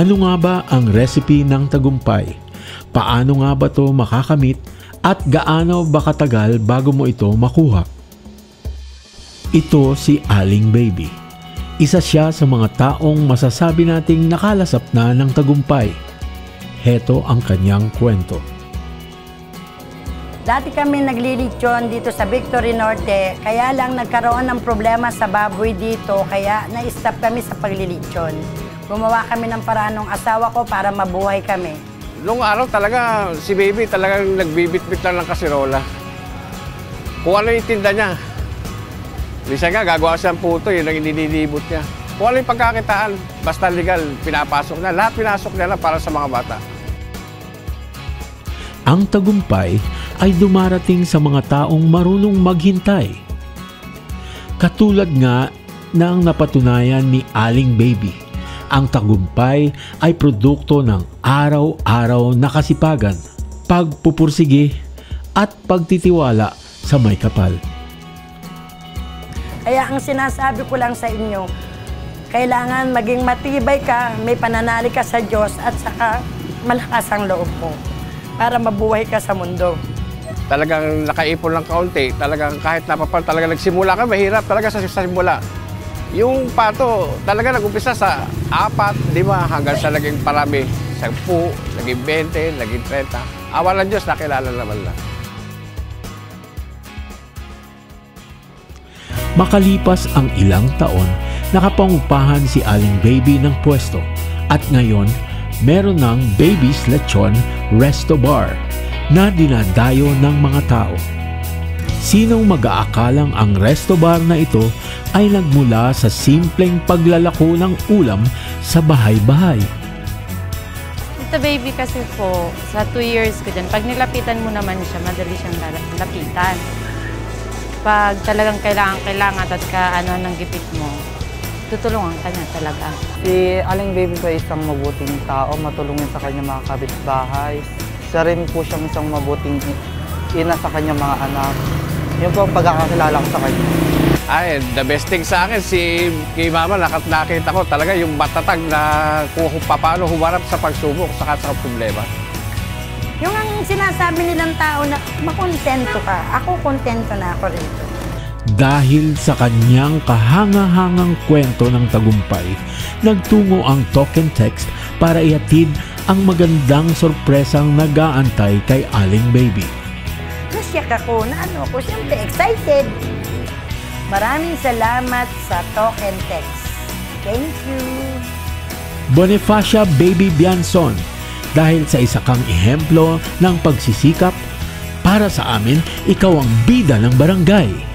Ano nga ba ang recipe ng tagumpay? Paano nga ba to makakamit at gaano ba katagal bago mo ito makuha? Ito si Aling Baby. Isa siya sa mga taong masasabi nating nakalasap na ng tagumpay. Heto ang kanyang kwento. Dati kami naglilitsyon dito sa Victory Norte, kaya lang nagkaroon ng problema sa baboy dito, kaya na-stop kami sa paglilitsyon. Gumawa kami ng paraan ng asawa ko para mabuhay kami. Noong araw talaga, si baby talagang nagbibitbit lang ng kasirola. Kung ano yung tinda niya. Minsan nga, gagawa siya ng puto, yun ang ininilibot niya. Kung ano yung pagkakitaan, basta legal, pinapasok na. Lahat pinasok niya lang para sa mga bata. Ang tagumpay ay dumarating sa mga taong marunong maghintay. Katulad nga ng napatunayan ni Aling Baby. Ang tagumpay ay produkto ng araw-araw na kasipagan, pagpupursige at pagtitiwala sa may kapal. Kaya ang sinasabi ko lang sa inyo, kailangan maging matibay ka, may pananali ka sa Diyos at saka malakas ang loob mo para mabuhay ka sa mundo. Talagang nakaipon lang kaunti, talagang kahit napapal, talaga nagsimula ka, mahirap talaga sa, sa simula. Yung pato, talaga nag-umpisa sa apat, lima, hanggang sa naging parami. Sagpu, naging 20, naging 30. Awa ng Diyos, nakilala naman lang. Makalipas ang ilang taon, nakapangupahan si Aling Baby ng pwesto at ngayon meron ng Baby's Lechon Resto Bar na dinadayo ng mga tao. Sinong mag-aakalang ang resto bar na ito ay nagmula sa simpleng paglalako ng ulam sa bahay-bahay. Ito baby kasi po, sa 2 years ko dyan, pag nilapitan mo naman siya, madali siyang lapitan. Pag talagang kailangan, kailangan at ka ano ng gipit mo, tutulungan ka niya talaga. Si Aling Baby po ay isang mabuting tao, matulungin sa kanyang mga kapitbahay. Siya rin po siyang isang mabuting ina sa kanyang mga anak. Yun po ang pagkakakilala ko sa kanya. Ay, the best thing sa akin, si kay mama, nakat nakita ko talaga yung matatag na kung paano humarap sa pagsubok saka sa problema. Yung ang sinasabi nilang tao na makontento ka, ako kontento na ako rito. Dahil sa kanyang kahanga-hangang kwento ng tagumpay, nagtungo ang token text para ihatid ang magandang sorpresang nag-aantay kay Aling Baby. Nasyak ako na ano ako, siyempre excited. Maraming salamat sa talk and text. Thank you. Bonifacia Baby Bianson dahil sa isa kang ehemplo ng pagsisikap para sa amin, ikaw ang bida ng barangay.